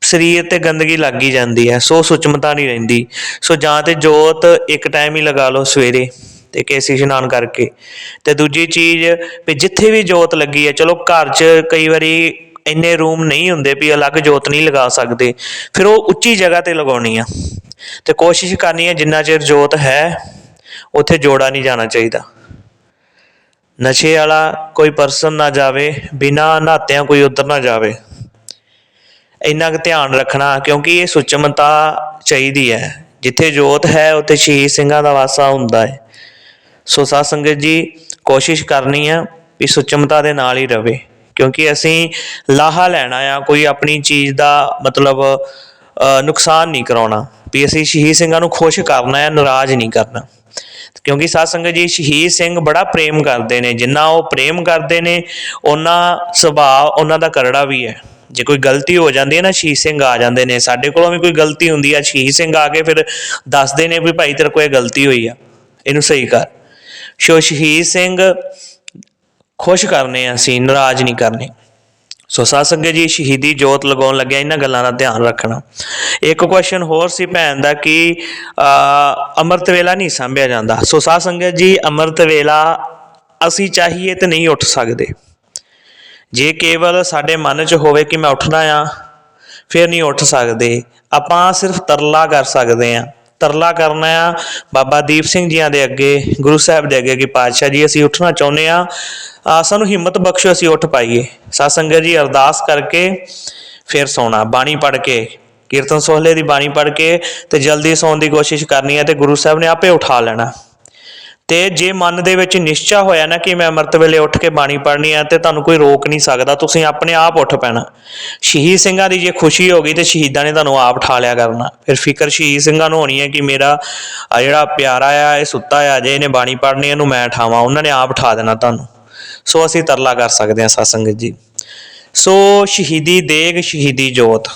ਸਰੀਰ ਤੇ ਗੰਦਗੀ ਲੱਗ ਹੀ ਜਾਂਦੀ ਹੈ, ਸੋ ਸੁਚਮਤਾ ਨਹੀਂ ਰਹਿੰਦੀ। ਸੋ ਜਾਂ ਤੇ ਜੋਤ ਇੱਕ ਟਾਈਮ ਹੀ ਲਗਾ ਲਓ ਸਵੇਰੇ ਤੇ ਕੇਸੀ ਇਸ਼ਨਾਨ ਕਰਕੇ। ਤੇ ਦੂਜੀ ਚੀਜ਼ ਵੀ ਜਿੱਥੇ ਵੀ ਜੋਤ ਲੱਗੀ ਹੈ, ਚਲੋ ਘਰ 'ਚ ਕਈ ਵਾਰੀ ਇੰਨੇ ਰੂਮ ਨਹੀਂ ਹੁੰਦੇ ਵੀ ਅਲੱਗ ਜੋਤ ਨਹੀਂ ਲਗਾ ਸਕਦੇ। ਫਿਰ ਉਹ ਉੱਚੀ ਜਗ੍ਹਾ ਤੇ ਲਗਾਉਣੀ ਆ। ਤੇ ਕੋਸ਼ਿਸ਼ ਕਰਨੀ ਹੈ ਜਿੰਨਾ ਚਿਰ ਜੋਤ ਹੈ, ਉੱਥੇ ਜੋੜਾ ਨਹੀਂ ਜਾਣਾ ਚਾਹੀਦਾ। ਨਸ਼ੇ ਵਾਲਾ ਕੋਈ ਪਰਸਨ ਨਾ ਜਾਵੇ, ਬਿਨਾ ਨਹਾਤਿਆਂ ਕੋਈ ਉਧਰ ਨਾ ਜਾਵੇ। ਇੰਨਾ ਕੁ ਧਿਆਨ ਰੱਖਣਾ, ਕਿਉਂਕਿ ਇਹ ਸੁਚਮਤਾ ਚਾਹੀਦੀ ਹੈ। ਜਿੱਥੇ ਜੋਤ ਹੈ, ਉੱਥੇ ਸ਼ਹੀਦ ਸਿੰਘਾਂ ਦਾ ਵਾਸਾ ਹੁੰਦਾ ਹੈ। ਸੋ ਸਾਧ ਸੰਗਤ ਜੀ, ਕੋਸ਼ਿਸ਼ ਕਰਨੀ ਆ ਵੀ ਸੁਚਮਤਾ ਦੇ ਨਾਲ ਹੀ ਰਵੇ। ਕਿਉਂਕਿ ਅਸੀਂ ਲਾਹਾ ਲੈਣਾ ਆ ਕੋਈ ਆਪਣੀ ਚੀਜ਼ ਦਾ ਮਤਲਬ ਨੁਕਸਾਨ ਨਹੀਂ ਕਰਾਉਣਾ। ਵੀ ਅਸੀਂ ਸ਼ਹੀਦ ਸਿੰਘਾਂ ਨੂੰ ਖੁਸ਼ ਕਰਨਾ ਹੈ ਨਾਰਾਜ਼ ਨਹੀਂ ਕਰਨਾ। ਕਿਉਂਕਿ ਸਾਧ ਸੰਗਤ ਜੀ, ਸ਼ਹੀਦ ਸਿੰਘ ਬੜਾ ਪ੍ਰੇਮ ਕਰਦੇ ਨੇ। ਜਿੰਨਾ ਉਹ ਪ੍ਰੇਮ ਕਰਦੇ ਨੇ ਉਹਨਾਂ ਸੁਭਾਅ ਉਹਨਾਂ ਦਾ ਕਰੜਾ ਵੀ ਹੈ। ਜੇ ਕੋਈ ਗਲਤੀ ਹੋ ਜਾਂਦੀ ਹੈ ਨਾ, ਸ਼ਹੀਦ ਸਿੰਘ ਆ ਜਾਂਦੇ ਨੇ। ਸਾਡੇ ਕੋਲੋਂ ਵੀ ਕੋਈ ਗਲਤੀ ਹੁੰਦੀ ਆ, ਸ਼ਹੀਦ ਸਿੰਘ ਆ ਕੇ ਫਿਰ ਦੱਸਦੇ ਨੇ ਵੀ ਭਾਈ ਤੇਰੇ ਕੋਲ ਇਹ ਗਲਤੀ ਹੋਈ ਆ। ਇਹਨੂੰ ਸਹੀ ਕਰ। ਸੋ ਸ਼ਹੀਦ ਸਿੰਘ ਖੁਸ਼ ਕਰਨੇ ਆ ਅਸੀਂ ਨਾਰਾਜ਼ ਨਹੀਂ ਕਰਨੇ। ਸੋ ਸਾਧ ਜੀ ਸ਼ਹੀਦੀ ਜੋਤ ਲਗਾਉਣ ਲੱਗਿਆ ਇਹਨਾਂ ਗੱਲਾਂ ਦਾ ਧਿਆਨ ਰੱਖਣਾ। ਇੱਕ ਕੁਐਸਚਨ ਹੋਰ ਸੀ ਭੈਣ ਦਾ ਕਿ ਅ, ਅੰਮ੍ਰਿਤ ਵੇਲਾ ਨਹੀਂ ਸੰਭਿਆ ਜਾਂਦਾ। ਸੋ ਸਾਧ ਜੀ ਅੰਮ੍ਰਿਤ ਵੇਲਾ ਅਸੀਂ ਚਾਹੀਏ ਤੇ ਨਹੀਂ ਉੱਠ ਸਕਦੇ। ਜੇ ਕੇਵਲ ਸਾਡੇ ਮਨ 'ਚ ਹੋਵੇ ਕਿ ਮੈਂ ਉੱਠਣਾ ਆ ਫਿਰ ਨਹੀਂ ਉੱਠ ਸਕਦੇ। ਆਪਾਂ ਸਿਰਫ ਤਰਲਾ ਕਰ ਸਕਦੇ ਆ ਤਰਲਾ ਕਰਨਾ ਆ। ਬਾਬਾ ਦੀਪ ਸਿੰਘ ਜੀਆਂ ਦੇ ਅੱਗੇ ਗੁਰੂ ਸਾਹਿਬ ਦੇ ਅੱਗੇ ਕਿ ਪਾਤਸ਼ਾਹ ਜੀ ਅਸੀਂ ਉੱਠਣਾ ਚਾਹੁੰਦੇ ਆ। ਆ, ਸਾਨੂੰ ਹਿੰਮਤ ਬਖਸ਼ੋ ਅਸੀਂ ਉੱਠ ਪਾਈਏ। ਸਾਧ ਸੰਗਤ ਜੀ ਅਰਦਾਸ ਕਰਕੇ ਫਿਰ ਸੌਣਾ। ਬਾਣੀ ਪੜ੍ਹ ਕੇ ਕੀਰਤਨ ਸੋਹਲੇ ਦੀ ਬਾਣੀ ਪੜ੍ਹ ਕੇ ਤੇ ਜਲਦੀ ਸੌਣ ਦੀ ਕੋਸ਼ਿਸ਼ ਕਰਨੀ ਹੈ ਤੇ ਗੁਰੂ ਸਾਹਿਬ ਨੇ ਆਪੇ ਉਠਾ ਲੈਣਾ। ਤੇ ਜੇ ਮਨ ਦੇ ਵਿੱਚ ਨਿਸ਼ਚਾ ਹੋਇਆ ਨਾ ਕਿ ਮੈਂ ਅੰਮ੍ਰਿਤ ਵੇਲੇ ਉੱਠ ਕੇ ਬਾਣੀ ਪੜ੍ਹਨੀ ਆ ਤੇ ਤੁਹਾਨੂੰ ਕੋਈ ਰੋਕ ਨਹੀਂ ਸਕਦਾ, ਤੁਸੀਂ ਆਪਣੇ ਆਪ ਉੱਠ ਪੈਣਾ। ਸ਼ਹੀਦ ਸਿੰਘਾਂ ਦੀ ਜੇ ਖੁਸ਼ੀ ਹੋ ਗਈ ਤੇ ਸ਼ਹੀਦਾਂ ਨੇ ਤੁਹਾਨੂੰ ਆਪ ਉਠਾ ਲਿਆ ਕਰਨਾ। ਫਿਰ ਫਿਕਰ ਸ਼ਹੀਦ ਸਿੰਘਾਂ ਨੂੰ ਹੋਣੀ ਹੈ ਕਿ ਮੇਰਾ ਆ ਜਿਹੜਾ ਪਿਆਰਾ ਆ, ਇਹ ਸੁੱਤਾ ਆ, ਜੇ ਇਹਨੇ ਬਾਣੀ ਪੜ੍ਹਨੀ ਇਹਨੂੰ ਮੈਂ ਉਠਾਵਾਂ ਉਹਨਾਂ ਨੇ ਆਪ ਉਠਾ ਦੇਣਾ ਤੁਹਾਨੂੰ। ਸੋ ਅਸੀਂ ਤਰਲਾ ਕਰ ਸਕਦੇ ਹਾਂ ਸਾਧ ਜੀ। ਸੋ ਸ਼ਹੀਦੀ ਦੇਗ, ਸ਼ਹੀਦੀ ਜੋਤ।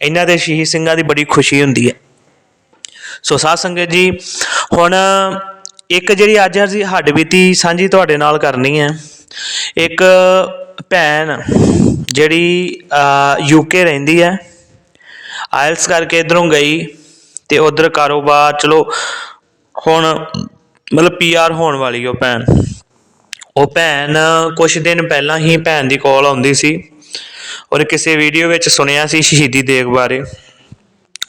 ਇਹਨਾਂ ਦੇ ਸ਼ਹੀਦ ਸਿੰਘਾਂ ਦੀ ਬੜੀ ਖੁਸ਼ੀ ਹੁੰਦੀ ਹੈ ਸੋ ਸਾਧ ਸੰਗਤ ਜੀ, ਹੁਣ ਇੱਕ ਜਿਹੜੀ ਅੱਜ ਅਸੀਂ ਹੱਡ ਬੀਤੀ ਸਾਂਝੀ ਤੁਹਾਡੇ ਨਾਲ ਕਰਨੀ ਹੈ, ਇੱਕ ਭੈਣ ਜਿਹੜੀ ਯੂਕੇ ਰਹਿੰਦੀ ਹੈ ਆਇਲਸ ਕਰਕੇ ਇਧਰੋਂ ਗਈ ਤੇ ਉਧਰ ਕਾਰੋਬਾਰ, ਚਲੋ, ਹੁਣ ਮਤਲਬ ਪੀਆਰ ਹੋਣ ਵਾਲੀ ਉਹ ਭੈਣ। ਉਹ ਭੈਣ ਕੁਝ ਦਿਨ ਪਹਿਲਾਂ ਹੀ ਭੈਣ ਦੀ ਕਾਲ ਆਉਂਦੀ ਸੀ ਔਰ ਕਿਸੇ ਵੀਡੀਓ ਵਿੱਚ ਸੁਣਿਆ ਸੀ ਸ਼ਹੀਦੀ ਦੇਗ ਬਾਰੇ।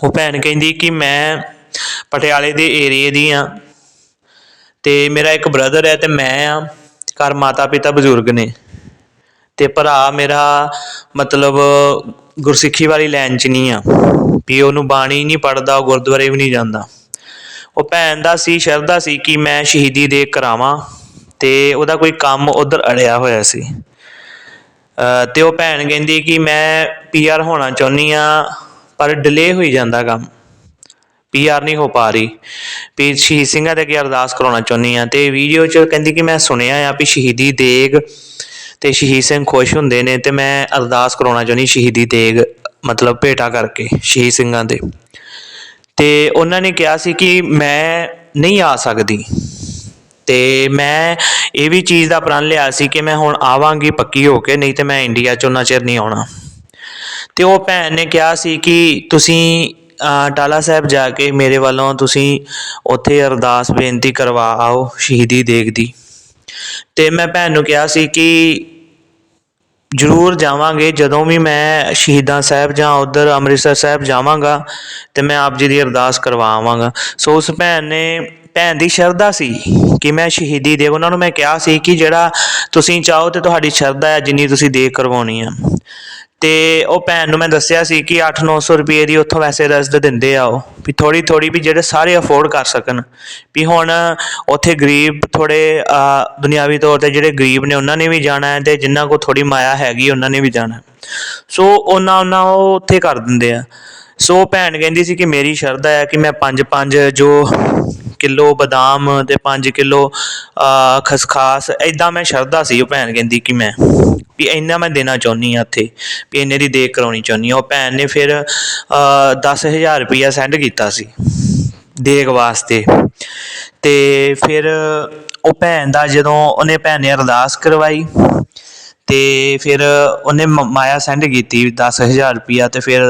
ਉਹ ਭੈਣ ਕਹਿੰਦੀ ਕਿ ਮੈਂ ਪਟਿਆਲੇ ਦੇ ਏਰੀਏ ਦੀ ਆ ਤੇ ਮੇਰਾ ਇੱਕ ਬ੍ਰਦਰ ਹੈ ਤੇ ਮੈਂ ਆ ਘਰ ਮਾਤਾ ਪਿਤਾ ਬਜ਼ੁਰਗ ਨੇ। ਤੇ ਭਰਾ ਮੇਰਾ ਮਤਲਬ ਗੁਰਸਿੱਖੀ ਵਾਲੀ ਲਾਈਨ 'ਚ ਨਹੀਂ ਆ ਵੀ ਉਹਨੂੰ ਬਾਣੀ ਨਹੀਂ ਪੜਦਾ ਉਹ ਗੁਰਦੁਆਰੇ ਵੀ ਨਹੀਂ ਜਾਂਦਾ। ਉਹ ਭੈਣ ਦਾ ਸੀ ਸ਼ਰਧਾ ਸੀ ਕਿ ਮੈਂ ਸ਼ਹੀਦੀ ਦੇ ਕਰਾਵਾਂ ਤੇ ਉਹਦਾ ਕੋਈ ਕੰਮ ਉਧਰ ਅੜਿਆ ਹੋਇਆ ਸੀ। ਅ, ਤੇ ਉਹ ਭੈਣ ਕਹਿੰਦੀ ਕਿ ਮੈਂ ਪੀਆਰ ਹੋਣਾ ਚਾਹੁੰਦੀ ਆ ਪਰ ਡਿਲੇ ਹੋਈ ਜਾਂਦਾ ਕੰਮ। ਪੀਆਰ ਨਹੀਂ ਹੋ ਪਾ ਰਹੀ। ਵੀ ਸ਼ਹੀਦ ਸਿੰਘਾਂ ਦੇ ਅੱਗੇ ਅਰਦਾਸ ਕਰਾਉਣਾ ਚਾਹੁੰਦੀ ਆ ਤੇ ਵੀਡੀਓ 'ਚ ਕਹਿੰਦੀ ਕਿ ਮੈਂ ਸੁਣਿਆ ਆ ਵੀ ਸ਼ਹੀਦੀ ਦੇਗ ਤੇ ਸ਼ਹੀਦ ਸਿੰਘ ਖੁਸ਼ ਹੁੰਦੇ ਨੇ ਤੇ ਮੈਂ ਅਰਦਾਸ ਕਰਾਉਣਾ ਚਾਹੁੰਦੀ ਸ਼ਹੀਦੀ ਦੇਗ, ਮਤਲਬ ਭੇਟਾ ਕਰਕੇ, ਸ਼ਹੀਦ ਸਿੰਘਾਂ ਦੇ। ਤੇ ਉਹਨਾਂ ਨੇ ਕਿਹਾ ਸੀ ਕਿ ਮੈਂ ਨਹੀਂ ਆ ਸਕਦੀ। ਤੇ ਮੈਂ ਇਹ ਵੀ ਚੀਜ਼ ਦਾ ਪ੍ਰਣ ਲਿਆ ਸੀ ਕਿ ਮੈਂ ਹੁਣ ਆਵਾਂਗੀ ਪੱਕੀ ਹੋ ਕੇ, ਨਹੀਂ ਤੇ ਮੈਂ ਇੰਡੀਆ 'ਚ ਉਹਨਾਂ ਚਿਰ ਨਹੀਂ ਆਉਣਾ। ਤੇ ਉਹ ਭੈਣ ਨੇ ਕਿਹਾ ਸੀ ਕਿ ਤੁਸੀਂ ਅਹ, ਟਾਲਾ ਸਾਹਿਬ ਜਾ ਕੇ ਮੇਰੇ ਵੱਲੋਂ ਤੁਸੀਂ ਉੱਥੇ ਅਰਦਾਸ ਬੇਨਤੀ ਕਰਵਾ ਆਓ ਸ਼ਹੀਦੀ ਦੇਗ ਦੀ। ਅਤੇ ਮੈਂ ਭੈਣ ਨੂੰ ਕਿਹਾ ਸੀ ਕਿ ਜ਼ਰੂਰ ਜਾਵਾਂਗੇ ਜਦੋਂ ਵੀ ਮੈਂ ਸ਼ਹੀਦਾਂ ਸਾਹਿਬ ਜਾਂ ਉਧਰ ਅੰਮ੍ਰਿਤਸਰ ਸਾਹਿਬ ਜਾਵਾਂਗਾ ਤੇ ਮੈਂ ਆਪ ਜੀ ਦੀ ਅਰਦਾਸ ਕਰਵਾ ਆਵਾਂਗਾ। ਸੋ ਉਸ ਭੈਣ ਨੇ ਭੈਣ ਦੀ ਸ਼ਰਧਾ ਸੀ ਕਿ ਮੈਂ ਸ਼ਹੀਦੀ ਦੇ ਉਹਨਾਂ ਨੂੰ ਮੈਂ ਕਿਹਾ ਸੀ ਕਿ ਜਿਹੜਾ ਤੁਸੀਂ ਚਾਹੋ ਤੇ ਤੁਹਾਡੀ ਸ਼ਰਧਾ ਹੈ ਜਿੰਨੀ ਤੁਸੀਂ ਦੇ ਕਰਵਾਉਣੀ ਆ। ਤੇ ਉਹ ਭੈਣ ਨੂੰ ਮੈਂ ਦੱਸਿਆ ਸੀ ਕਿ 8-900 ਰੁਪਏ ਦੀ ਉੱਥੋਂ ਵੈਸੇ ਰਸਦ ਦਿੰਦੇ ਆ ਉਹ, ਵੀ ਥੋੜੀ ਥੋੜੀ ਵੀ ਜਿਹੜੇ ਸਾਰੇ ਅਫੋਰਡ ਕਰ ਸਕਣ। ਵੀ ਹੁਣ ਉੱਥੇ ਗਰੀਬ ਥੋੜੇ ਦੁਨਿਆਵੀ ਤੌਰ ਤੇ ਜਿਹੜੇ ਗਰੀਬ ਨੇ ਉਹਨਾਂ ਨੇ ਵੀ ਜਾਣਾ ਹੈ ਤੇ ਜਿਨ੍ਹਾਂ ਕੋ ਥੋੜੀ ਮਾਇਆ ਹੈਗੀ ਉਹਨਾਂ ਨੇ ਵੀ ਜਾਣਾ। ਸੋ ਉਹਨਾਂ ਉਹਨਾਂ ਉਹ ਉੱਥੇ ਕਰ ਦਿੰਦੇ ਆ। ਸੋ ਉਹ ਭੈਣ ਕਹਿੰਦੀ ਸੀ ਕਿ ਮੇਰੀ ਸ਼ਰਧਾ ਹੈ ਕਿ ਮੈਂ 5-5 ਜੋ ਕਿਲੋ ਬਦਾਮ ਤੇ 5 ਕਿਲੋ ਖਸਖਾਸ ਐਦਾਂ ਮੈਂ ਸ਼ਰਧਾ ਸੀ ਉਹ ਭੈਣ ਕਹਿੰਦੀ ਕਿ ਮੈਂ, ਵੀ ਇੰਨਾ ਮੈਂ ਦੇਣਾ ਚਾਹੁੰਦੀ ਆ ਉੱਥੇ ਵੀ ਇੰਨੇ ਦੀ ਦੇਖ ਕਰਾਉਣੀ ਚਾਹੁੰਦੀ ਆ ਉਹ ਭੈਣ ਨੇ ਫਿਰ 10000 ਰੁਪਇਆ ਸੈਂਡ ਕੀਤਾ ਸੀ ਦੇਗ ਵਾਸਤੇ। ਤੇ ਫਿਰ ਉਹ ਭੈਣ ਦਾ ਜਦੋਂ ਉਹਨੇ ਭੈਣ ਨੇ ਅਰਦਾਸ ਕਰਵਾਈ ਅਤੇ ਫਿਰ ਉਹਨੇ ਮ- ਮਾਇਆ ਸੈਂਡ ਕੀਤੀ ਦਸ ਹਜ਼ਾਰ ਰੁਪਈਆ ਅਤੇ ਫਿਰ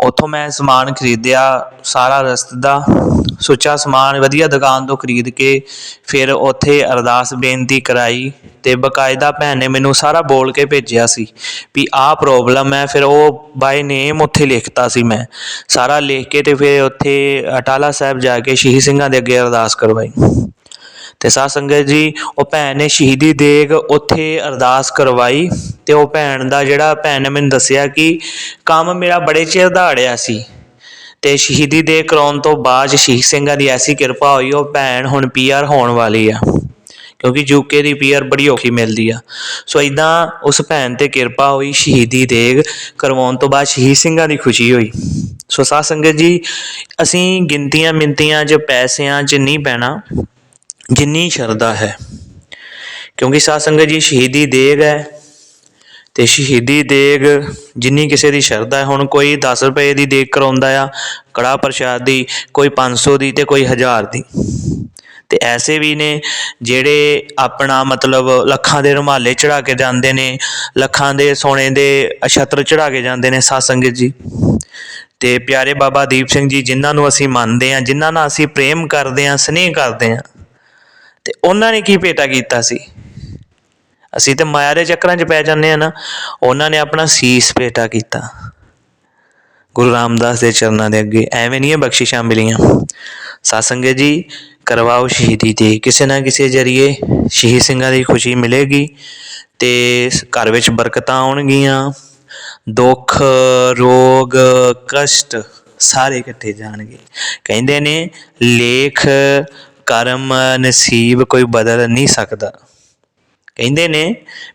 ਉੱਥੋਂ ਮੈਂ ਸਮਾਨ ਖਰੀਦਿਆ ਸਾਰਾ ਰਸਤ ਦਾ, ਸੁੱਚਾ ਸਮਾਨ, ਵਧੀਆ ਦੁਕਾਨ ਤੋਂ ਖਰੀਦ ਕੇ ਫਿਰ ਉੱਥੇ ਅਰਦਾਸ ਬੇਨਤੀ ਕਰਵਾਈ ਅਤੇ ਬਕਾਇਦਾ ਭੈਣ ਨੇ ਮੈਨੂੰ ਸਾਰਾ ਬੋਲ ਕੇ ਭੇਜਿਆ ਸੀ ਵੀ ਆਹ ਪ੍ਰੋਬਲਮ ਹੈ, ਫਿਰ ਉਹ ਬਾਏ ਨੇਮ ਉੱਥੇ ਲਿਖਤਾ ਸੀ ਮੈਂ। ਸਾਰਾ ਲਿਖ ਕੇ ਅਤੇ ਫਿਰ ਉੱਥੇ ਅਟਾਲਾ ਸਾਹਿਬ ਜਾ ਕੇ ਸ਼ਹੀਦ ਸਿੰਘਾਂ ਦੇ ਅੱਗੇ ਅਰਦਾਸ ਕਰਵਾਈ। ਤੇ ਸਾਧ ਸੰਗਤ ਜੀ, ਉਹ ਭੈਣ ਨੇ ਸ਼ਹੀਦੀ ਦੇਗ ਉੱਥੇ ਅਰਦਾਸ ਕਰਵਾਈ ਤੇ ਉਹ ਭੈਣ ਦਾ ਜਿਹੜਾ ਭੈਣ ਨੇ ਮੈਨੂੰ ਦੱਸਿਆ ਕਿ ਕੰਮ ਮੇਰਾ ਬੜੇ ਚਿਰ ਦਾ ਅੜਿਆ ਸੀ ਤੇ ਸ਼ਹੀਦੀ ਦੇ ਕਰਾਉਣ ਤੋਂ ਬਾਅਦ ਸ਼ਹੀਦ ਸਿੰਘਾਂ ਦੀ ਐਸੀ ਕਿਰਪਾ ਹੋਈ, ਉਹ ਭੈਣ ਹੁਣ ਪੀਆਰ ਹੋਣ ਵਾਲੀ ਆ। ਕਿਉਂਕਿ ਯੂਕੇ ਦੀ ਪੀਆਰ ਬੜੀ ਔਖੀ ਮਿਲਦੀ ਆ। ਸੋ ਇਦਾਂ ਉਸ ਭੈਣ ਤੇ ਕਿਰਪਾ ਹੋਈ, ਸ਼ਹੀਦੀ ਦੇਗ ਕਰਵਾਉਣ ਤੋਂ ਬਾਅਦ ਸ਼ਹੀਦ ਸਿੰਘਾਂ ਦੀ ਖੁਸ਼ੀ ਹੋਈ। ਸੋ ਸਾਧ ਸੰਗਤ ਜੀ, ਅਸੀਂ ਗਿਣਤੀਆਂ ਮਿੰਤੀਆਂ 'ਚ ਪੈਸਿਆਂ 'ਚ ਨਹੀਂ ਪੈਣਾ ਜਿੰਨੀ ਸ਼ਰਧਾ ਹੈ। ਕਿਉਂਕਿ ਸਾਧ ਸੰਗਤ ਜੀ ਸ਼ਹੀਦੀ ਦੇਗ ਹੈ ਤੇ ਸ਼ਹੀਦੀ ਦੇਗ ਜਿੰਨੀ ਕਿਸੇ ਦੀ ਸ਼ਰਧਾ ਹੈ। ਹੁਣ ਕੋਈ 10 ਰੁਪਏ ਦੀ ਦੇਗ ਕਰਾਉਂਦਾ ਆ ਕੜਾ ਪ੍ਰਸ਼ਾਦ ਦੀ, ਕੋਈ 500 ਦੀ ਤੇ ਕੋਈ 1000 ਦੀ। ਤੇ ਐਸੇ ਵੀ ਨੇ ਜਿਹੜੇ ਆਪਣਾ ਮਤਲਬ ਲੱਖਾਂ ਦੇ ਰੁਮਾਲੇ ਚੜਾ ਕੇ ਜਾਂਦੇ ਨੇ, ਲੱਖਾਂ ਦੇ ਸੋਨੇ ਦੇ ਅਛਤਰ ਚੜਾ ਕੇ ਜਾਂਦੇ ਨੇ ਸਾਧ ਸੰਗਤ ਜੀ। ਤੇ ਪਿਆਰੇ ਬਾਬਾ ਦੀਪ ਸਿੰਘ ਜੀ, ਜਿਨ੍ਹਾਂ ਨੂੰ ਅਸੀਂ ਮੰਨਦੇ ਹਾਂ, ਜਿਨ੍ਹਾਂ ਨਾਲ ਅਸੀਂ ਪ੍ਰੇਮ ਕਰਦੇ ਹਾਂ, ਸਨੇਹ ਕਰਦੇ ਹਾਂ ਤੇ ਉਹਨਾਂ ਨੇ ਕੀ ਭੇਟਾ ਕੀਤਾ ਸੀ? ਅਸੀਂ ਤੇ ਮਾਇਆ ਦੇ ਚੱਕਰਾਂ 'ਚ ਪੈ ਜਾਂਦੇ ਆ ਨਾ, ਉਹਨਾਂ ਨੇ ਆਪਣਾ ਸੀਸ ਭੇਟਾ ਕੀਤਾ। ਗੁਰੂ ਰਾਮਦਾਸ ਦੇ ਚਰਨਾਂ ਦੇ ਅੱਗੇ ਐਵੇਂ ਨਹੀਂ ਇਹ ਬਖਸ਼ਿਸ਼ਾਂ ਮਿਲੀਆਂ। ਸਾਧ ਜੀ, ਕਰਵਾਓ ਸ਼ਹੀਦੀ ਤੇ ਕਿਸੇ ਨਾ ਕਿਸੇ ਜਰੀਏ ਸ਼ਹੀਦ ਸਿੰਘਾਂ ਦੀ ਖੁਸ਼ੀ ਮਿਲੇਗੀ ਤੇ ਘਰ ਵਿੱਚ ਬਰਕਤਾਂ ਆਉਣਗੀਆਂ। ਦੁੱਖ, ਰੋਗ, ਕਸ਼ਟ ਸਾਰੇ ਇਕੱਠੇ ਜਾਣਗੇ। ਕਹਿੰਦੇ ਨੇ, ਲੇਖ ਕਰਮ ਨਸੀਬ ਕੋਈ ਬਦਲ ਨਹੀਂ ਸਕਦਾ। ਕਹਿੰਦੇ ਨੇ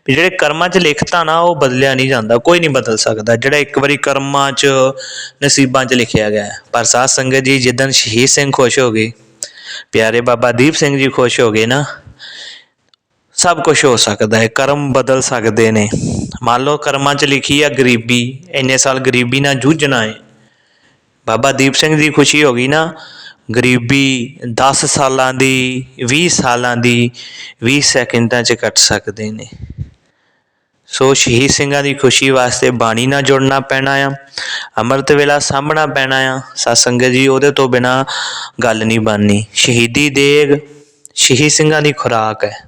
ਵੀ ਜਿਹੜੇ ਕਰਮਾਂ 'ਚ ਲਿਖਤਾ ਨਾ, ਉਹ ਬਦਲਿਆ ਨਹੀਂ ਜਾਂਦਾ, ਕੋਈ ਨਹੀਂ ਬਦਲ ਸਕਦਾ। ਜਿਹੜਾ ਇੱਕ ਵਾਰੀ ਕਰਮਾਂ 'ਚ ਨਸੀਬਾਂ 'ਚ ਲਿਖਿਆ ਗਿਆ ਪਰ ਸਾਧ ਸੰਗਤ ਜੀ, ਜਿੱਦਣ ਸ਼ਹੀਦ ਸਿੰਘ ਖੁਸ਼ ਹੋ ਗਏ, ਪਿਆਰੇ ਬਾਬਾ ਦੀਪ ਸਿੰਘ ਜੀ ਖੁਸ਼ ਹੋ ਗਏ ਨਾ, ਸਭ ਕੁਝ ਹੋ ਸਕਦਾ ਹੈ, ਕਰਮ ਬਦਲ ਸਕਦੇ ਨੇ। ਮੰਨ ਲਓ ਕਰਮਾਂ 'ਚ ਲਿਖੀ ਆ ਗਰੀਬੀ, ਇੰਨੇ ਸਾਲ ਗਰੀਬੀ ਨਾਲ ਜੂਝਣਾ ਹੈ। ਬਾਬਾ ਦੀਪ ਸਿੰਘ ਦੀ ਖੁਸ਼ੀ ਹੋ ਗਈ ਨਾ ਗਰੀਬੀ 10 ਸਾਲਾਂ ਦੀ 20 ਸਾਲਾਂ ਦੀ 20 ਸੈਕਿੰਡਾਂ 'ਚ ਕੱਟ ਸਕਦੇ ਨੇ। ਸੋ ਸ਼ਹੀਦ ਸਿੰਘਾਂ ਦੀ ਖੁਸ਼ੀ ਵਾਸਤੇ ਬਾਣੀ ਨਾਲ ਜੁੜਨਾ ਪੈਣਾ ਆ, ਅੰਮ੍ਰਿਤ ਵੇਲਾ ਸਾਂਭਣਾ ਪੈਣਾ ਆ। ਸਤ ਸੰਗਤ ਜੀ, ਉਹਦੇ ਤੋਂ ਬਿਨਾ ਗੱਲ ਨਹੀਂ ਬਣਨੀ। ਸ਼ਹੀਦੀ ਦੇਗ ਸ਼ਹੀਦ ਸਿੰਘਾਂ ਦੀ ਖੁਰਾਕ ਹੈ।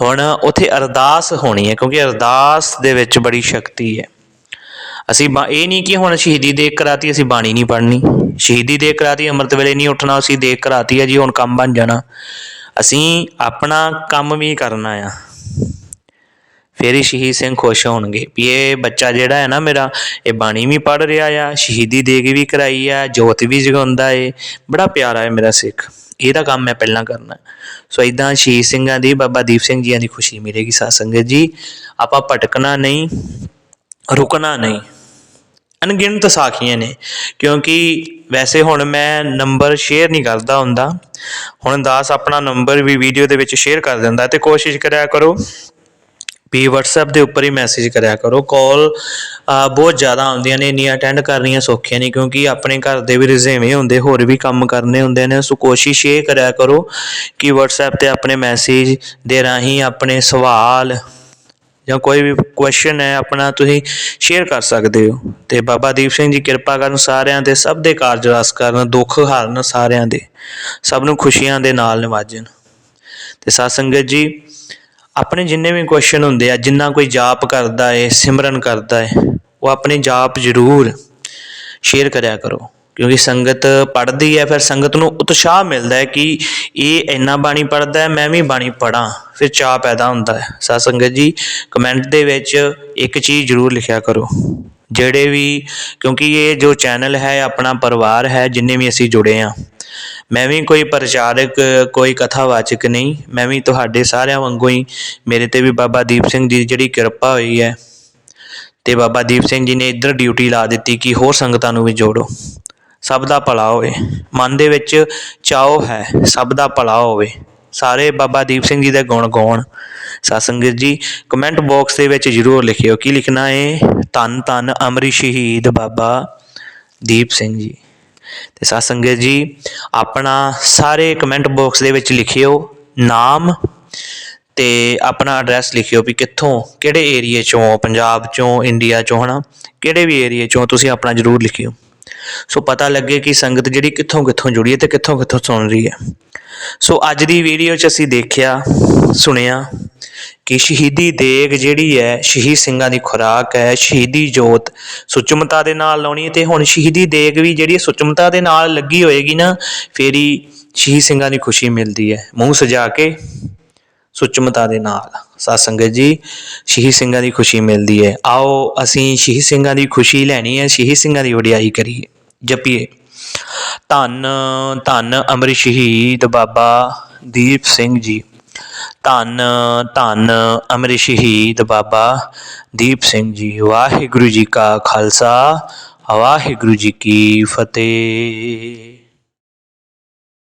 ਹੁਣ ਉਥੇ ਅਰਦਾਸ ਹੋਣੀ ਹੈ, ਕਿਉਂਕਿ ਅਰਦਾਸ ਦੇ ਵਿੱਚ ਬੜੀ ਸ਼ਕਤੀ ਹੈ। ਅਸੀਂ ਬਾ- ਇਹ ਨਹੀਂ ਕਿ ਹੁਣ ਸ਼ਹੀਦੀ ਦੇਗ ਕਰਾਤੀ ਅਸੀਂ ਬਾਣੀ ਨਹੀਂ ਪੜ੍ਹਨੀ। ਸ਼ਹੀਦੀ ਦੇਗ ਕਰਾਤੀ ਅੰਮ੍ਰਿਤ ਵੇਲੇ ਨਹੀਂ ਉੱਠਣਾ, ਅਸੀਂ ਦੇਗ ਕਰਾਤੀ ਹੈ ਜੀ ਹੁਣ ਕੰਮ ਬਣ ਜਾਣਾ। ਅਸੀਂ ਆਪਣਾ ਕੰਮ ਵੀ ਕਰਨਾ ਆ। ਫਿਰ ਹੀ ਸ਼ਹੀਦ ਸਿੰਘ ਖੁਸ਼ ਹੋਣਗੇ ਵੀ ਇਹ ਬੱਚਾ ਜਿਹੜਾ ਹੈ ਨਾ ਮੇਰਾ, ਇਹ ਬਾਣੀ ਵੀ ਪੜ ਰਿਹਾ ਆ, ਸ਼ਹੀਦੀ ਦੇਗ ਵੀ ਕਰਾਈ ਆ, ਜੋਤ ਵੀ ਜਗਾਉਂਦਾ ਏ, ਬੜਾ ਪਿਆਰਾ ਹੈ ਮੇਰਾ ਸਿੱਖ। ਇਹਦਾ ਕੰਮ ਮੈਂ ਪਹਿਲਾਂ ਕਰਨਾ। ਸੋ ਇਦਾਂ ਸ਼ਹੀਦ ਸਿੰਘਾਂ ਦੀ, ਬਾਬਾ ਦੀਪ ਸਿੰਘ ਜੀਆਂ ਦੀ ਖੁਸ਼ੀ ਮਿਲੇਗੀ ਸਾਧ ਸੰਗਤ ਜੀ। ਆਪਾਂ ਭਟਕਣਾ ਨਹੀਂ, ਰੁਕਣਾ ਨਹੀਂ। ਅਣਗਿਣਤ ਸਾਖੀਆਂ ਨੇ, ਕਿਉਂਕਿ ਵੈਸੇ ਹੁਣ ਮੈਂ ਨੰਬਰ ਸ਼ੇਅਰ ਨਹੀਂ ਕਰਦਾ ਹੁੰਦਾ। ਹੁਣ ਦਾਸ ਆਪਣਾ ਨੰਬਰ ਵੀ ਵੀਡੀਓ ਦੇ ਵਿੱਚ ਸ਼ੇਅਰ ਕਰ ਦਿੰਦਾ ਤੇ ਕੋਸ਼ਿਸ਼ ਕਰਿਆ ਕਰੋ, ਵੀ WhatsApp ਦੇ ਉੱਪਰ ਹੀ ਮੈਸੇਜ ਕਰਿਆ ਕਰੋ। ਕਾਲ ਬਹੁਤ ਜ਼ਿਆਦਾ ਆਉਂਦੀਆਂ ਨੇ, ਇੰਨੀਆਂ ਅਟੈਂਡ ਕਰਨੀਆਂ ਸੌਖੀਆਂ ਨਹੀਂ ਕਿਉਂਕਿ ਆਪਣੇ ਘਰ ਦੇ ਵੀ ਰੁਝੇਵੇਂ ਹੁੰਦੇ, ਹੋਰ ਵੀ ਕੰਮ ਕਰਨੇ ਹੁੰਦੇ ਨੇ। ਸੋ ਕੋਸ਼ਿਸ਼ ਇਹ ਕਰਿਆ ਕਰੋ ਕਿ WhatsApp ਤੇ ਆਪਣੇ ਮੈਸੇਜ ਦੇ ਰਾਹੀਂ ਆਪਣੇ ਸਵਾਲ ਜਾਂ ਕੋਈ ਵੀ ਕੁਐਸਚਨ ਹੈ, ਆਪਣਾ ਤੁਸੀਂ ਸ਼ੇਅਰ ਕਰ ਸਕਦੇ ਹੋ। ਤੇ ਬਾਬਾ ਦੀਪ ਸਿੰਘ ਜੀ ਕਿਰਪਾ ਕਰਨ ਸਾਰਿਆਂ ਦੇ, ਸਭ ਦੇ ਕਾਰਜ ਰਸ ਕਰਨ, ਦੁੱਖ ਹਾਰਨ ਸਾਰਿਆਂ ਦੇ, ਸਭ ਨੂੰ ਖੁਸ਼ੀਆਂ ਦੇ ਨਾਲ ਨਿਵਾਜਣ। ਤੇ ਸਾਧ ਸੰਗਤ ਜੀ, ਆਪਣੇ ਜਿੰਨੇ ਵੀ ਕੁਐਸਚਨ ਹੁੰਦੇ ਆ, ਜਿੰਨਾ ਕੋਈ ਜਾਪ ਕਰਦਾ ਏ, ਸਿਮਰਨ ਕਰਦਾ ਏ, ਉਹ ਆਪਣੇ ਜਾਪ ਜ਼ਰੂਰ ਸ਼ੇਅਰ ਕਰਿਆ ਕਰੋ। ਕਿਉਂਕਿ ਸੰਗਤ ਪੜ੍ਹਦੀ ਹੈ, ਫਿਰ ਸੰਗਤ ਨੂੰ ਉਤਸ਼ਾਹ ਮਿਲਦਾ ਹੈ ਕਿ ਇਹ ਇੰਨਾ ਬਾਣੀ ਪੜ੍ਹਦਾ ਹੈ, ਮੈਂ ਵੀ ਬਾਣੀ ਪੜਾਂ ਫਿਰ ਚਾਹ ਪੈਦਾ ਹੁੰਦਾ ਹੈ। ਸਾਧ ਸੰਗਤ ਜੀ ਕਮੈਂਟ ਦੇ ਵਿੱਚ ਇੱਕ ਚੀਜ਼ ਜ਼ਰੂਰ ਲਿਖਿਆ ਕਰੋ। ਜਿਹੜੇ ਵੀ, ਕਿਉਂਕਿ ਇਹ ਜੋ ਚੈਨਲ ਹੈ ਆਪਣਾ ਪਰਿਵਾਰ ਹੈ, ਜਿੰਨੇ ਵੀ ਅਸੀਂ ਜੁੜੇ ਆ ਮੈਂ ਵੀ ਕੋਈ ਪ੍ਰਚਾਰਕ, ਕੋਈ ਕਥਾਵਾਚਕ ਨਹੀਂ, ਮੈਂ ਵੀ ਤੁਹਾਡੇ ਸਾਰਿਆਂ ਵਾਂਗੂ ਹੀ, ਮੇਰੇ ਤੇ ਵੀ ਬਾਬਾ ਦੀਪ ਸਿੰਘ ਜੀ ਦੀ ਜਿਹੜੀ ਕਿਰਪਾ ਹੋਈ ਹੈ, ਤੇ ਬਾਬਾ ਦੀਪ ਸਿੰਘ ਜੀ ਨੇ ਇੱਧਰ ਡਿਊਟੀ ਲਾ ਦਿੱਤੀ ਕਿ ਹੋਰ ਸੰਗਤਾਂ ਨੂੰ ਵੀ ਜੋੜੋ। ਸਭ ਦਾ ਭਲਾ ਹੋਵੇ। ਮਨ ਦੇ ਵਿੱਚ ਚਾਓ ਹੈ, ਸਭ ਦਾ ਭਲਾ ਹੋਵੇ। ਸਾਰੇ ਬਾਬਾ ਦੀਪ ਸਿੰਘ ਜੀ ਦੇ ਗੁਣ ਗਾਉਣ। ਸਾਧ ਜੀ ਕਮੈਂਟ ਬਾਕਸ ਦੇ ਵਿੱਚ ਜ਼ਰੂਰ ਲਿਖਿਓ, ਕੀ ਲਿਖਣਾ ਏ? ਧੰਨ ਧੰਨ ਅਮਰੀ ਸ਼ਹੀਦ ਬਾਬਾ ਦੀਪ ਸਿੰਘ ਜੀ। ਤੇ ਸਾਧ ਜੀ, ਆਪਣਾ ਸਾਰੇ ਕਮੈਂਟ ਬਾਕਸ ਦੇ ਵਿੱਚ ਲਿਖਿਓ ਨਾਮ ਤੇ ਆਪਣਾ ਐਡਰੈਸ ਲਿਖਿਓ ਵੀ ਕਿੱਥੋਂ, ਕਿਹੜੇ ਏਰੀਏ ਚੋਂ, ਪੰਜਾਬ ਚੋਂ ਇੰਡੀਆ ਚੋਂ, ਹਨਾ? ਕਿਹੜੇ ਵੀ ਏਰੀਏ ਚੋਂ ਤੁਸੀਂ ਆਪਣਾ ਜ਼ਰੂਰ ਲਿਖਿਓ। ਸੋ ਪਤਾ ਲੱਗੇ ਕਿ ਸੰਗਤ ਜਿਹੜੀ ਕਿੱਥੋਂ ਕਿੱਥੋਂ ਜੁੜੀ ਹੈ ਤੇ ਕਿੱਥੋਂ ਕਿੱਥੋਂ ਸੁਣ ਰਹੀ ਹੈ। ਸੋ ਅੱਜ ਦੀ ਵੀਡੀਓ 'ਚ ਅਸੀਂ ਦੇਖਿਆ, ਸੁਣਿਆ ਕਿ ਸ਼ਹੀਦੀ ਦੇਗ ਜਿਹੜੀ ਹੈ, ਸ਼ਹੀਦ ਸਿੰਘਾਂ ਦੀ ਖੁਰਾਕ ਹੈ, ਸ਼ਹੀਦੀ ਜੋਤ ਸੁਚਮਤਾ ਦੇ ਨਾਲ ਲਾਉਣੀ ਹੈ ਤੇ ਹੁਣ ਸ਼ਹੀਦੀ ਦੇਗ ਵੀ ਜਿਹੜੀ ਸੁਚਮਤਾ ਦੇ ਨਾਲ ਲੱਗੀ ਹੋਏਗੀ ਨਾ, ਫੇਰੀ ਸ਼ਹੀਦ ਸਿੰਘਾਂ ਦੀ ਖੁਸ਼ੀ ਮਿਲਦੀ ਹੈ। ਮੂੰਹ ਸਜਾ ਕੇ ਸੁੱਚਮਤਾ ਦੇ ਨਾਲ। ਸਾਧ ਸੰਗਤ ਜੀ, ਸ਼ਹੀਦ ਸਿੰਘਾਂ ਦੀ ਖੁਸ਼ੀ ਮਿਲਦੀ ਹੈ। ਆਓ ਅਸੀਂ ਸ਼ਹੀਦ ਸਿੰਘਾਂ ਦੀ ਖੁਸ਼ੀ ਲੈਣੀ ਹੈ, ਸ਼ਹੀਦ ਸਿੰਘਾਂ ਦੀ ਵਡਿਆਈ ਕਰੀਏ। ਜਪੀਏ। ਧੰਨ ਧੰਨ ਅੰਮ੍ਰਿਤ ਸ਼ਹੀਦ ਬਾਬਾ ਦੀਪ ਸਿੰਘ ਜੀ। ਧੰਨ ਧੰਨ ਅੰਮ੍ਰਿਤ ਸ਼ਹੀਦ ਬਾਬਾ ਦੀਪ ਸਿੰਘ ਜੀ। ਵਾਹਿਗੁਰੂ ਜੀ ਕਾ ਖਾਲਸਾ, ਵਾਹਿਗੁਰੂ ਜੀ ਕੀ ਫਤਿਹ।